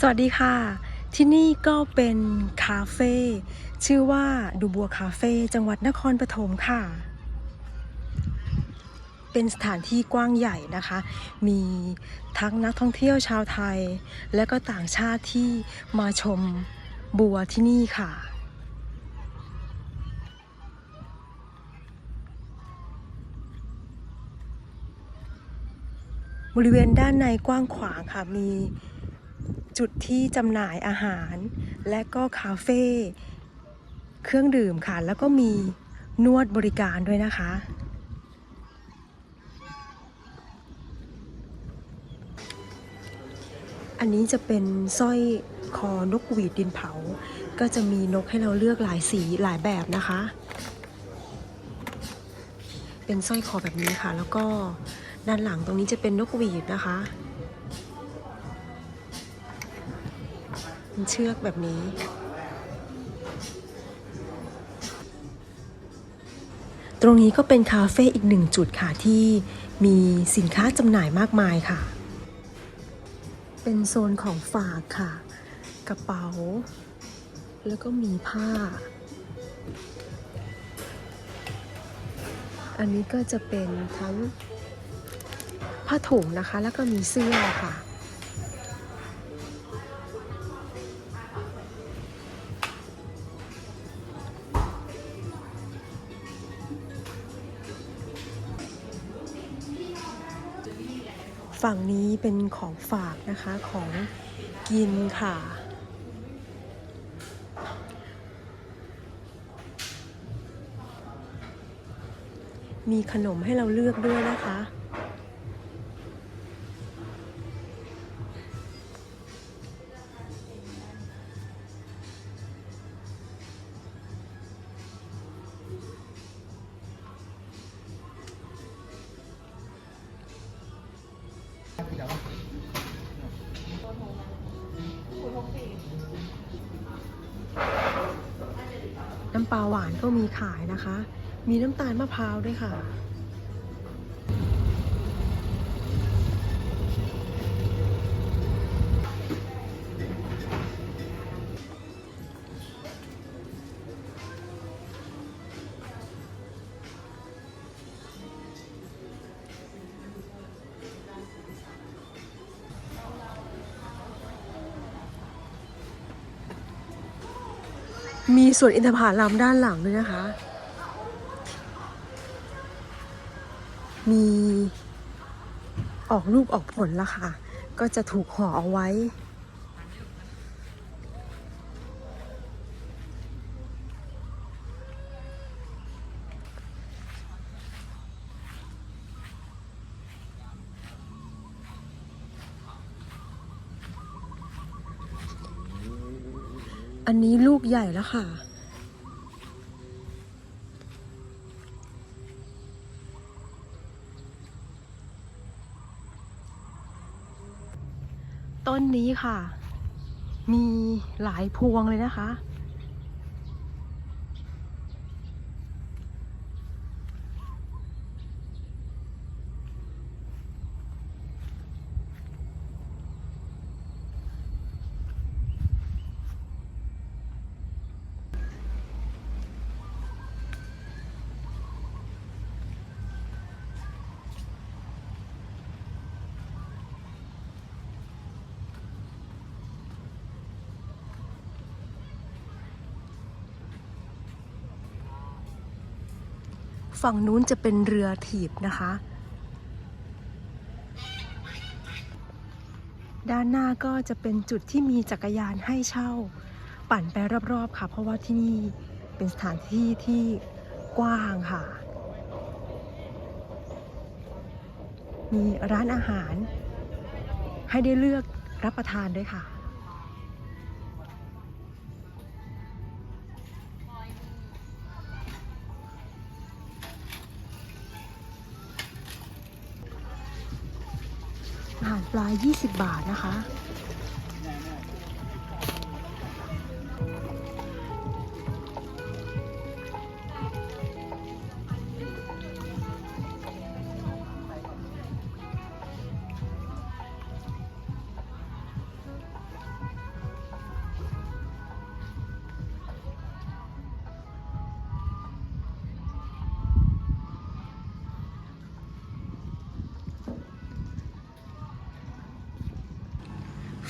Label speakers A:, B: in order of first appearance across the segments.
A: สวัสดีค่ะ ที่นี่ก็เป็นคาเฟ่ชื่อว่าดูบัวคาเฟ่จังหวัดนครปฐมค่ะ เป็นสถานที่กว้างใหญ่นะคะ มีทั้งนักท่องเที่ยวชาวไทย และก็ต่างชาติที่มาชมบัวที่นี่ค่ะบริเวณด้านในกว้างขวางค่ะ มี จุดที่จำหน่ายอาหาร และก็คาเฟ่เครื่องดื่มค่ะ แล้วก็มีนวดบริการด้วยนะคะ อันนี้จะเป็นสร้อยคอนกหวีดดินเผา ก็จะมีนกให้เราเลือกหลายสีหลายแบบนะคะ เป็นสร้อยคอแบบนี้ค่ะ แล้วก็ด้านหลังตรงนี้จะเป็นนกหวีดนะคะ เป็นเชือกแบบนี้ ตรงนี้ก็เป็นคาเฟ่อีกหนึ่งจุดค่ะที่มีสินค้าจำหน่ายมากมายค่ะ เป็นโซนของฝากค่ะ กระเป๋า แล้วก็มีผ้า อันนี้ก็จะเป็นทั้งผ้าถุงนะคะ แล้วก็มีเสื้อค่ะ ฝั่งนี้เป็นของฝากนะคะของกินค่ะ มีขนมให้เราเลือกด้วยนะคะ ปลาหวานก็มีขายนะคะ มีน้ำตาลมะพร้าวด้วยค่ะ มีสวนอินทผลัมด้านหลังด้วยนะคะ มีออกลูกออกผลแล้วค่ะ ก็จะถูกห่อเอาไว้ อันนี้ลูกใหญ่แล้วค่ะ ต้นนี้ค่ะ มีหลายพวงเลยนะคะ ฝั่งนู้นจะเป็นเรือถีบนะคะ ด้านหน้าก็จะเป็นจุดที่มีจักรยานให้เช่า ปั่นไปรอบๆค่ะ เพราะว่าที่นี่เป็นสถานที่ที่กว้างค่ะ มีร้านอาหารให้ได้เลือกรับประทานด้วยค่ะ ปลาย 20 บาทนะคะ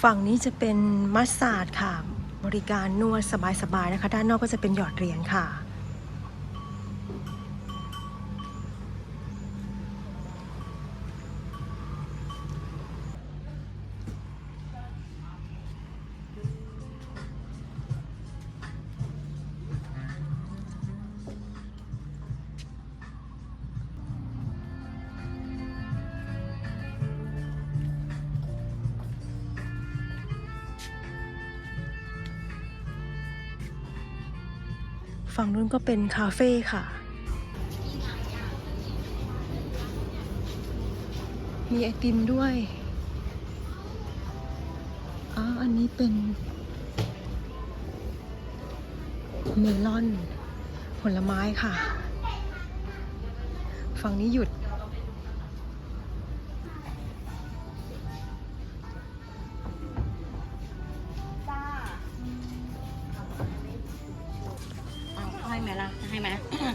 A: ฝั่งนี้จะเป็นมัสซาดค่ะ บริการนวดสบายๆนะคะ ด้านนอกก็จะเป็นหยอดเหรียญค่ะ ฝั่งนู้นก็เป็นคาเฟ่ค่ะ มีไอติมด้วยอ๋ออันนี้เป็นเมลอน ผลไม้ค่ะ ฝั่งนี้หยุด
B: ให้ไหมล่ะให้ไหม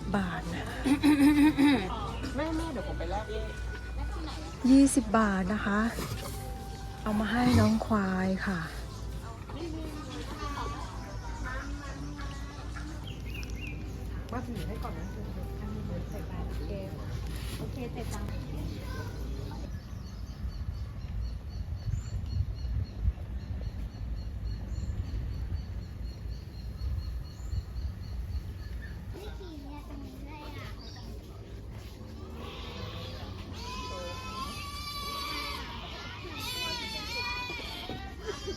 A: 20บาทนะ
C: แม่แม่เดี๋ยวผมไปแลก
A: 20บาทนะคะ เอามาให้น้องควายค่ะ
C: มาถือให้ก่อนนะ
B: โอเคเสร็จแล้ว
A: ตั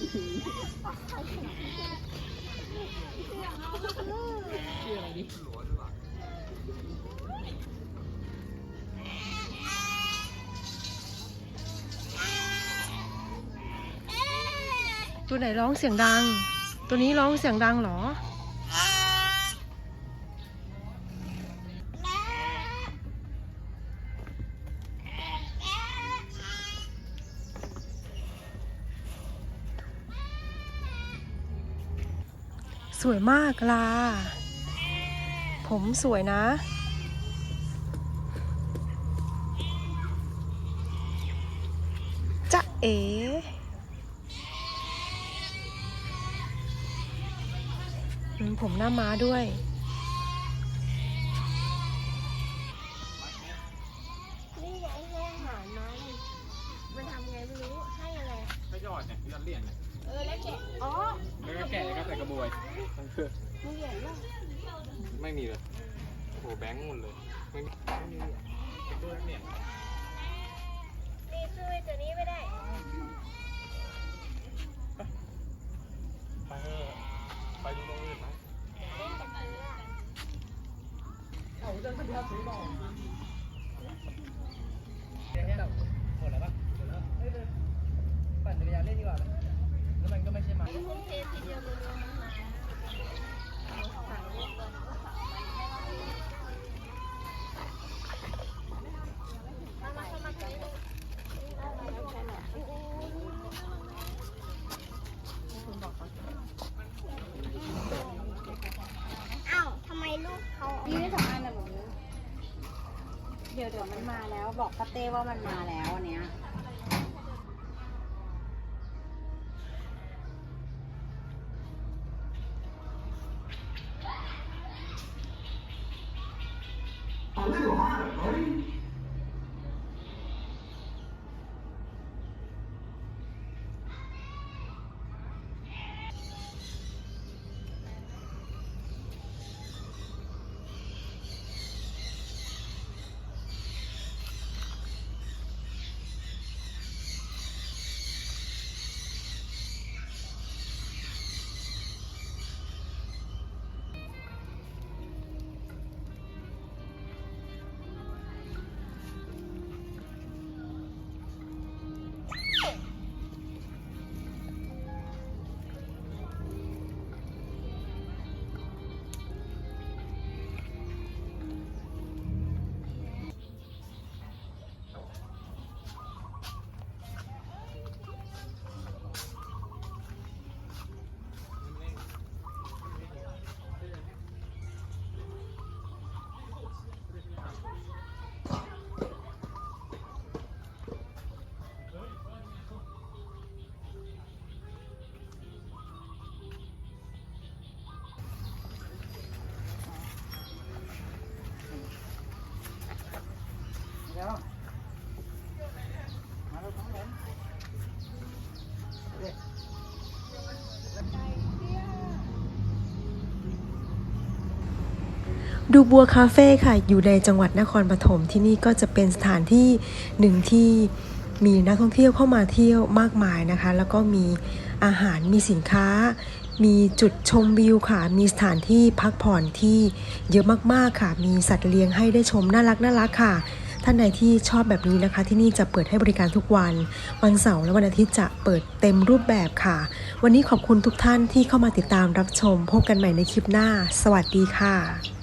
A: วไหนร้องเสียงดัง ตัวนี้ร้องเสียงดังเหรอ สวยมากลา ผมสวยนะ จะเอ๋ผมหน้าม้าด้วย
D: นี่ไงให้อาหารมันมันทำไงไม่รู้ ให้อะไร
C: ก็ยอดเนี่ยยอดเหรียญเนี่ย
D: เออ แล้วแกะอ๋อ
C: แล้วก็แกะ แล้วก็ใส่กระบวยมันคือ
D: มีเหรียญป่ะ
C: ไม่มีเลยโอ้โหแบงค์หมดเลยไม่มีไม่มีเหรียญตัวเหรียญ
D: นี่ซื้อไอ้ตัวนี้ไม่ได้
C: ไปเถอะไปดูตรงอื่นไหม
D: เล่นแต่ซื้ออะ
C: หมดแล้วปะหมดแล้วปั่นจักรยานเล่นดีกว่าไหมแล้วมันก็ไม่ใช่ไม้
D: ไอ้พวกเททีเดียวรวมๆมันมาสั่งเรียกก่ อ้าวทำไมลูกเขา
B: มีไม่สองอันนะหนูเดี๋ยวเดี๋ยวมันมาแล้ว บอกป้าเต้ว่ามันมาแล้วอันเนี้ย
D: เดู
A: บัวคาเฟ่ค่ะ อยู่ในจังหวัดนครปฐมที่นี่ก็จะเป็นสถานที่หนึ่งที่มีนักท่องเที่ยวเข้ามาเที่ยวมากมายนะคะ แล้วก็มีอาหารมีสินค้า มีจุดชมวิวค่ะ มีสถานที่พักผ่อนที่เยอะมากๆค่ะ มีสัตว์เลี้ยงให้ได้ชมน่ารักน่ารักค่ะ ท่านใดที่ชอบแบบนี้นะคะ ที่นี่จะเปิดให้บริการทุกวัน วันเสาร์และวันอาทิตย์จะเปิดเต็มรูปแบบค่ะ วันนี้ขอบคุณทุกท่านที่เข้ามาติดตามรับชม พบกันใหม่ในคลิปหน้า สวัสดีค่ะ